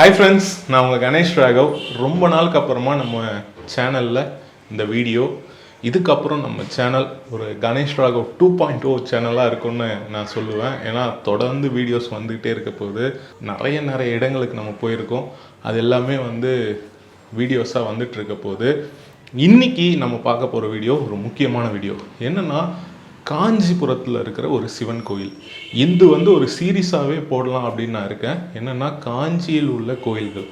Hi friends நான் உங்கள் கணேஷ் ராகவ். ரொம்ப நாளுக்கு அப்புறமா நம்ம சேனலில் இந்த வீடியோ இதுக்கப்புறம் நம்ம சேனல் ஒரு Ganesh Raghav two point O சேனலாக இருக்கும்னு நான் சொல்லுவேன். ஏன்னா தொடர்ந்து வீடியோஸ் வந்துக்கிட்டே இருக்க போது நிறைய நிறைய இடங்களுக்கு நம்ம போயிருக்கோம். அது எல்லாமே வந்து வீடியோஸாக வந்துட்டு இருக்க போது இன்னைக்கு நம்ம பார்க்க போகிற வீடியோ ஒரு முக்கியமான வீடியோ என்னன்னா காஞ்சிபுரத்தில் இருக்கிற ஒரு சிவன் கோயில். இது வந்து ஒரு சீரீஸாகவே போடலாம் அப்படின்னு நான் இருக்கேன். என்னென்னா காஞ்சியில் உள்ள கோயில்கள்.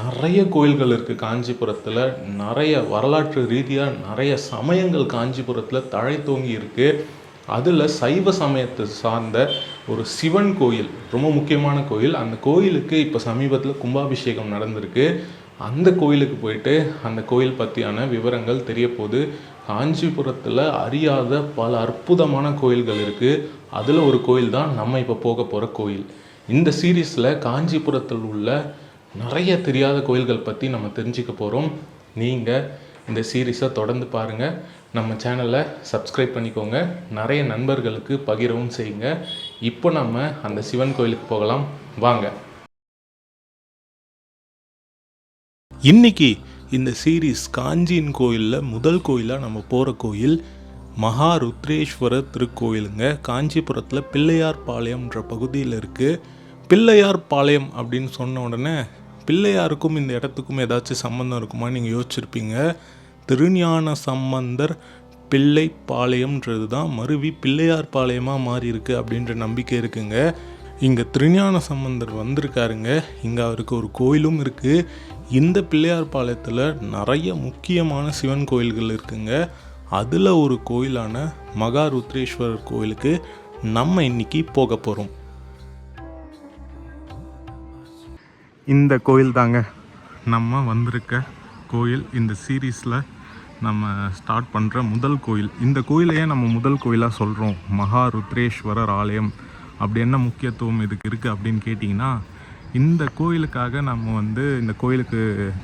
நிறைய கோயில்கள் இருக்குது காஞ்சிபுரத்தில். நிறைய வரலாற்று ரீதியாக நிறைய சமயங்கள் காஞ்சிபுரத்தில் தழைத்தோங்கி இருக்குது அதில் சைவ சமயத்தை சார்ந்த ஒரு சிவன் கோயில் ரொம்ப முக்கியமான கோயில். அந்த கோயிலுக்கு இப்போ சமீபத்தில் கும்பாபிஷேகம் நடந்திருக்கு. அந்த கோயிலுக்கு போயிட்டு அந்த கோயில் பற்றியான விவரங்கள் தெரிய போகுது. காஞ்சிபுரத்தில் அறியாத பல அற்புதமான கோயில்கள் இருக்குது அதில் ஒரு கோயில் தான் நம்ம இப்போ போக போகிற கோயில். இந்த சீரீஸில் காஞ்சிபுரத்தில் உள்ள நிறைய தெரியாத கோயில்கள் பற்றி நம்ம தெரிஞ்சுக்க போகிறோம் நீங்கள் இந்த சீரீஸை தொடர்ந்து பாருங்கள் நம்ம சேனலை சப்ஸ்கிரைப் பண்ணிக்கோங்க. நிறைய நண்பர்களுக்கு பகிரவும் செய்யுங்க. இப்போ நம்ம அந்த சிவன் கோயிலுக்கு போகலாம். வாங்க. இன்னைக்கு இந்த சீரீஸ் காஞ்சியின் கோயிலில் முதல் கோயிலாக நம்ம போகிற கோயில் மகா ருத்ரேஸ்வரர் திருக்கோயிலுங்க. காஞ்சிபுரத்தில் பிள்ளையார் பாளையம்ன்ற பகுதியில் இருக்குது பிள்ளையார் பாளையம் அப்படின்னு சொன்ன உடனே பிள்ளையாருக்கும் இந்த இடத்துக்கும் ஏதாச்சும் சம்மந்தம் இருக்குமா நீங்கள் யோசிச்சிருப்பீங்க. திருஞான சம்பந்தர் பிள்ளை பாளையம்ன்றது தான் மருவி பிள்ளையார் பாளையமாக மாறி இருக்கு அப்படின்ற நம்பிக்கை இருக்குங்க. இங்கே திருஞான சம்பந்தர் வந்திருக்காருங்க. இங்கே அவருக்கு ஒரு கோயிலும் இருக்குது இந்த பிள்ளையார் பாளையத்தில் நிறைய முக்கியமான சிவன் கோயில்கள் இருக்குங்க. அதில் ஒரு கோயிலான மகா ருத்ரேஸ்வரர் கோயிலுக்கு நம்ம இன்னைக்கு போக போகிறோம் இந்த கோயில் தாங்க நம்ம வந்திருக்க கோயில். இந்த சீரீஸில் நம்ம ஸ்டார்ட் பண்ணுற முதல் கோயில். இந்த கோயிலையே நம்ம முதல் கோயிலாக சொல்கிறோம் மகா ருத்ரேஸ்வரர் ஆலயம். அப்படி என்ன முக்கியத்துவம் இதுக்கு இருக்குது அப்படின்னு கேட்டிங்கன்னா இந்த கோயிலுக்காக நம்ம வந்து இந்த கோயிலுக்கு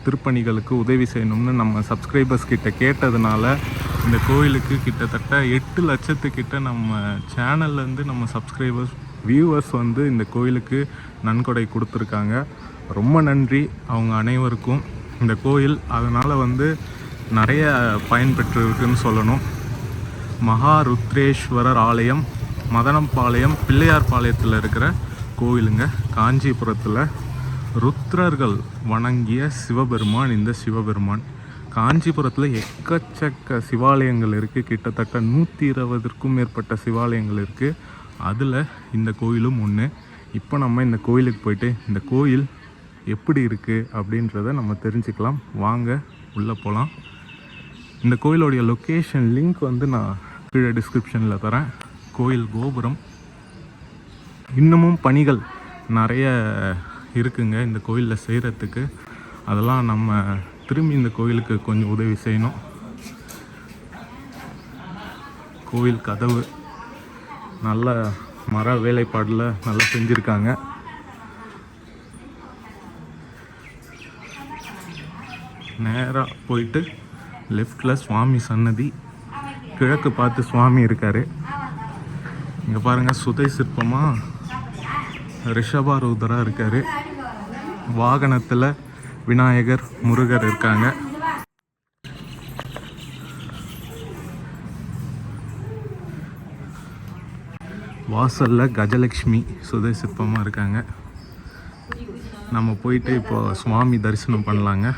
திருப்பணிகளுக்கு உதவி செய்யணும்னு நம்ம சப்ஸ்கிரைபர்ஸ் கிட்ட கேட்டதுனால இந்த கோயிலுக்கு கிட்டத்தட்ட எட்டு லட்சத்துக்கிட்ட நம்ம சேனல்லேருந்து நம்ம சப்ஸ்கிரைபர்ஸ் வியூவர்ஸ் வந்து இந்த கோயிலுக்கு நன்கொடை கொடுத்துருக்காங்க. ரொம்ப நன்றி அவங்க அனைவருக்கும் இந்த கோயில். அதனால் வந்து நிறைய பயன்பெற்று இருக்குன்னு சொல்லணும். மகா ருத்ரேஸ்வரர் ஆலயம் மதனம்பாளையம் பிள்ளையார் பாளையத்தில் இருக்கிற கோயிலுங்க. காஞ்சிபுரத்தில் ருத்ரர்கள் வணங்கிய சிவபெருமான் இந்த சிவபெருமான். காஞ்சிபுரத்தில் எக்கச்சக்க சிவாலயங்கள் இருக்குது கிட்டத்தட்ட நூற்றி இருபதுக்கும் மேற்பட்ட சிவாலயங்கள் இருக்குது அதில் இந்த கோயிலும் ஒன்று இப்போ நம்ம இந்த கோயிலுக்கு போயிட்டு இந்த கோயில் எப்படி இருக்குது அப்படின்றத நம்ம தெரிஞ்சுக்கலாம். வாங்க உள்ளே போகலாம் இந்த கோயிலோடைய லொக்கேஷன் லிங்க் வந்து நான் கீழே டிஸ்கிரிப்ஷனில் தரேன். கோயில் கோபுரம். இன்னமும் பணிகள் நிறைய இருக்குங்க இந்த கோயிலில் செய்கிறதுக்கு அதெல்லாம் நம்ம திரும்பி இந்த கோயிலுக்கு கொஞ்சம் உதவி செய்யணும். கோயில் கதவு நல்ல மர வேலைப்பாடில் நல்லா செஞ்சுருக்காங்க. நேராக போயிட்டு லெஃப்டில் சுவாமி சன்னதி கிழக்கு பார்த்து சுவாமி இருக்கார். இங்கே பாருங்கள் சுதை சிற்பமாக ரிஷபாரூதராக இருக்கார். வாகனத்தில் விநாயகர் முருகர் இருக்காங்க. வாசலில் கஜலக்ஷ்மி சுதை சிற்பமாக இருக்காங்க. நம்ம போயிட்டு இப்போ சுவாமி தரிசனம் பண்ணலாங்க.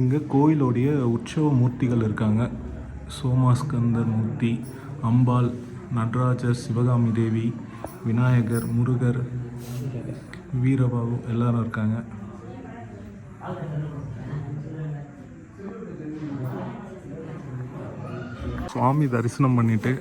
இங்கே கோயிலோடைய உற்சவ மூர்த்திகள் இருக்காங்க. சோமாஸ்கந்தர் மூர்த்தி அம்பாள் நடராஜர் சிவகாமி தேவி விநாயகர் முருகர் வீரபாபு எல்லாரும் இருக்காங்க. சுவாமி தரிசனம் பண்ணிவிட்டு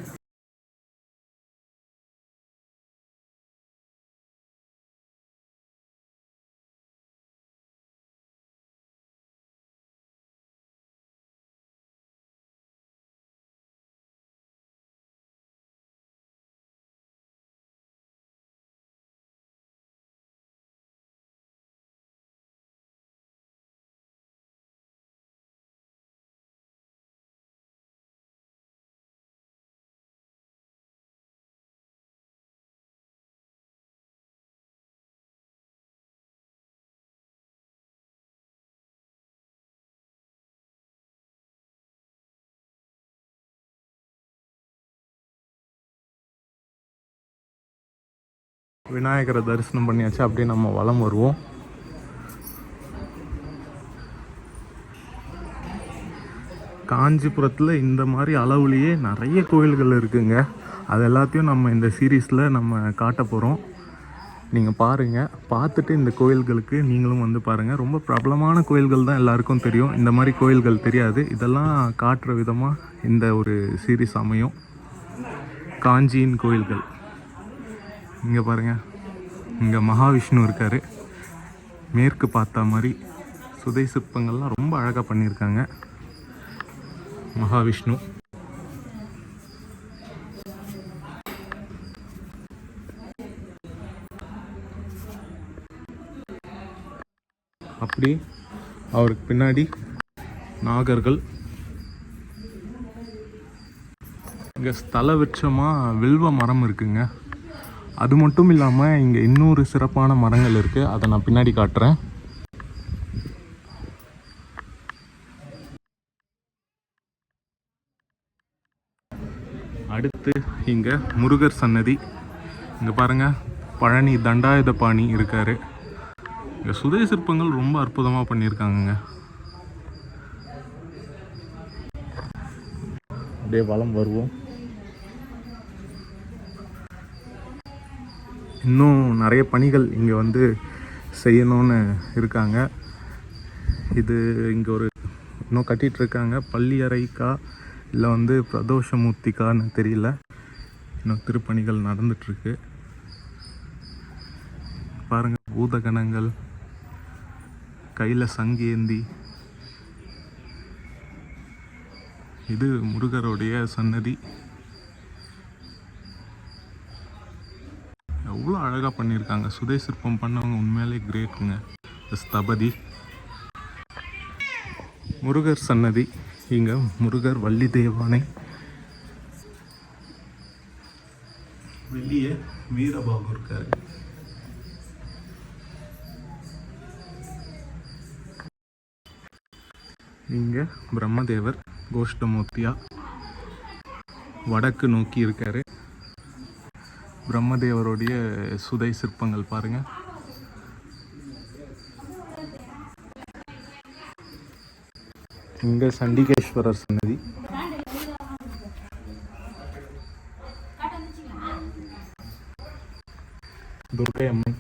விநாயகரை தரிசனம் பண்ணியாச்சு. அப்படியே நம்ம வலம் வருவோம். காஞ்சிபுரத்தில் இந்த மாதிரி அளவுலேயே நிறைய கோயில்கள் இருக்குங்க. அது எல்லாத்தையும் நம்ம இந்த சீரீஸில் நம்ம காட்ட போகிறோம் நீங்கள் பாருங்கள் பார்த்துட்டு இந்த கோயில்களுக்கு நீங்களும் வந்து பாருங்கள் ரொம்ப பிரபலமான கோயில்கள் தான் எல்லாருக்கும் தெரியும். இந்த மாதிரி கோயில்கள் தெரியாது. இதெல்லாம் காட்டுற விதமாக இந்த ஒரு சீரீஸ் அமையும். காஞ்சியின் கோயில்கள். இங்கே பாருங்கள் இங்கே மகாவிஷ்ணு இருக்கார். மேற்கு பார்த்தா மாதிரி சுதை சிற்பங்கள்லாம் ரொம்ப அழகாக பண்ணியிருக்காங்க. மகாவிஷ்ணு. அப்படி அவருக்கு பின்னாடி நாகர்கள். இங்கே ஸ்தல விருட்சமாக வில்வ மரம் இருக்குங்க. அது மட்டும் இல்லாமல் இங்கே இன்னொரு சிறப்பான மரங்கள் இருக்குது அதை நான் பின்னாடி காட்டுறேன். அடுத்து இங்கே முருகர் சன்னதி. இங்கே பாருங்கள் பழனி தண்டாயுதபாணி இருக்கார். இங்கே சுதை சிற்பங்கள் ரொம்ப அற்புதமாக பண்ணியிருக்காங்கங்க. அப்படியே வலம் வருவோம். இன்னும் நிறைய பணிகள் இங்கே வந்து செய்யணும்னு இருக்காங்க. இது இங்கே ஒரு இன்னும் கட்டிகிட்ருக்காங்க இருக்காங்க. பள்ளி அறைக்கா இல்லை வந்து பிரதோஷமூர்த்திக்கான்னு தெரியல. இன்னும் திருப்பணிகள் நடந்துட்டுருக்கு பாருங்கள் பூதகணங்கள் கையில் சங்கேந்தி. இது முருகருடைய சன்னதி எவ்வளோ அழகாக பண்ணியிருக்காங்க. சுதை சிற்பம் பண்ணவங்க உண்மையிலே கிரேட்டுங்க ஸ்தபதி. முருகர் சன்னதி. இங்கே முருகர் வள்ளி தேவானை வெளியே வீரபாகு இருக்காரு. இங்கே பிரம்மதேவர் கோஷ்டமூர்த்தியா வடக்கு நோக்கி இருக்காரு. பிரம்மதேவருடைய சுதை சிற்பங்கள் பாருங்க. இங்க சண்டிகேஸ்வரர் சன்னதி. துர்கை அம்மன்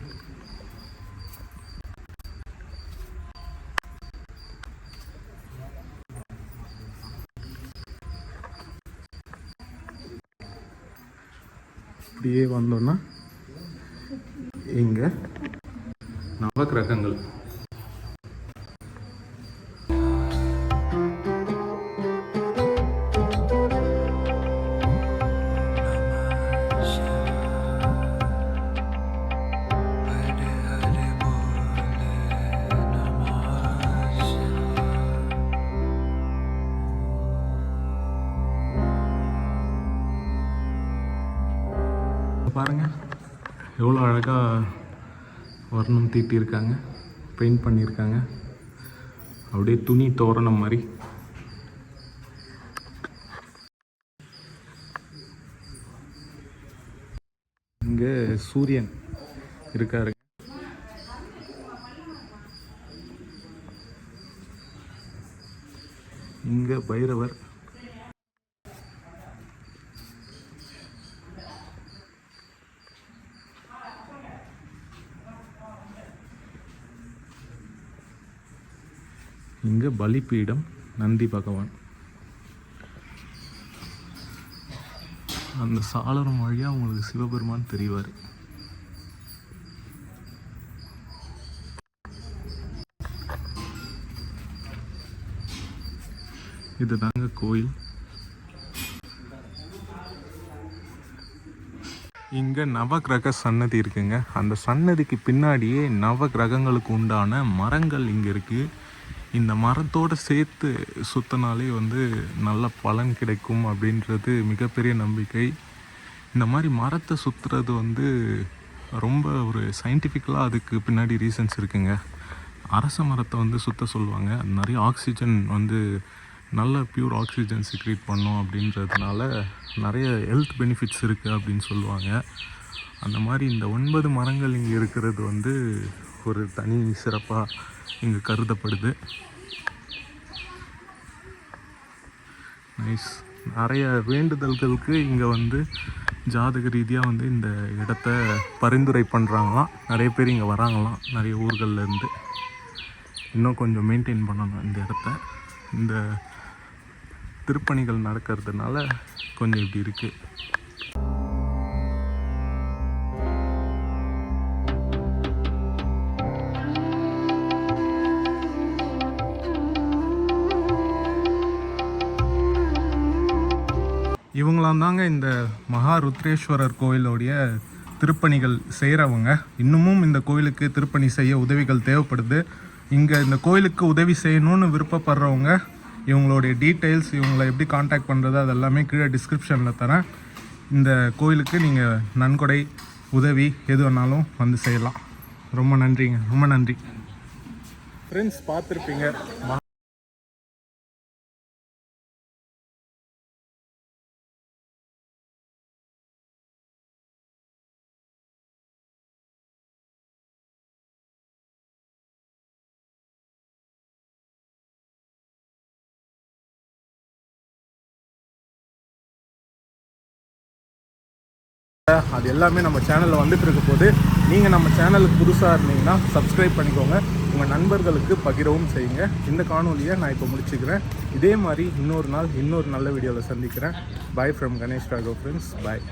இங்க நவக்கிரகங்கள். பாருங்க. எவ்வளோ அழகாக வர்ணம் தீட்டியிருக்காங்க பெயிண்ட் பண்ணியிருக்காங்க. அப்படியே துணி தோரணம் மாதிரி. இங்கே சூரியன் இருக்காரு. இங்கே பைரவர் பலிப்பீடம் நந்தி பகவான். அந்த சாளரம் வழியாக உங்களுக்கு சிவபெருமான் தெரிவார். இதுதாங்க கோயில். இங்கே நவகிரக சன்னதி இருக்குங்க. அந்த சன்னதிக்கு பின்னாடியே நவ கிரகங்களுக்கு உண்டான மரங்கள் இங்கே இருக்குது இந்த மரத்தோடு சேர்த்து சுத்தினாலே வந்து நல்ல பலன் கிடைக்கும் அப்படின்றது மிகப்பெரிய நம்பிக்கை. இந்த மாதிரி மரத்தை சுற்றுறது வந்து ரொம்ப ஒரு சயின்டிஃபிக்கலாக அதுக்கு பின்னாடி ரீசன்ஸ் இருக்குங்க. அரச மரத்தை வந்து சுற்ற சொல்லுவாங்க. அது நிறைய ஆக்சிஜன் வந்து நல்ல பியூர் ஆக்சிஜன் சிக்ரேட் பண்ணும் அப்படின்றதுனால நிறைய ஹெல்த் பெனிஃபிட்ஸ் இருக்குது அப்படின்னு சொல்லுவாங்க. அந்த மாதிரி இந்த ஒன்பது மரங்கள் இங்கே இருக்கிறது வந்து ஒரு தனி சிறப்பாக இங்கே கருதப்படுது. நைஸ் நிறைய வேண்டுதல்களுக்கு இங்கே வந்து ஜாதக ரீதியாக வந்து இந்த இடத்த பரிந்துரை பண்ணுறாங்களாம் நிறைய பேர் இங்கே வராங்களாம் நிறைய ஊர்கள்லேருந்து இன்னும் கொஞ்சம் மெயின்டைன் பண்ணணும் இந்த இடத்த. இந்த திருப்பணிகள் நடக்கிறதுனால கொஞ்சம் இப்படி இருக்குது இவங்களாம் தாங்க இந்த மகா ருத்ரேஸ்வரர் கோயிலோடைய திருப்பணிகள் செய்கிறவங்க இன்னமும் இந்த கோயிலுக்கு திருப்பணி செய்ய உதவிகள் தேவைப்படுது. இங்கே இந்த கோயிலுக்கு உதவி செய்யணும்னு விருப்பப்படுறவங்க இவங்களுடைய டீட்டெயில்ஸ் இவங்களை எப்படி காண்டாக்ட் பண்ணுறது அது எல்லாமே கீழே டிஸ்கிரிப்ஷனில் தரேன். இந்த கோயிலுக்கு நீங்கள் நன்கொடை உதவி எது வேணாலும் வந்து செய்யலாம். ரொம்ப நன்றிங்க. ரொம்ப நன்றி. ஃப்ரெண்ட்ஸ் பார்த்துருப்பீங்க. அது எல்லாமே நம்ம சேனலில் வந்துட்டு இருக்க போது நீங்கள் நம்ம சேனலுக்கு புதுசாக இருந்தீங்கன்னா சப்ஸ்கிரைப் பண்ணிக்கோங்க. உங்கள் நண்பர்களுக்கு பகிரவும் செய்யுங்க. இந்த காணொலியை நான் இப்போ முடிச்சுக்கிறேன். இதே மாதிரி இன்னொரு நாள் இன்னொரு நல்ல வீடியோவில் சந்திக்கிறேன். Bye from Ganesh Raghav friends bye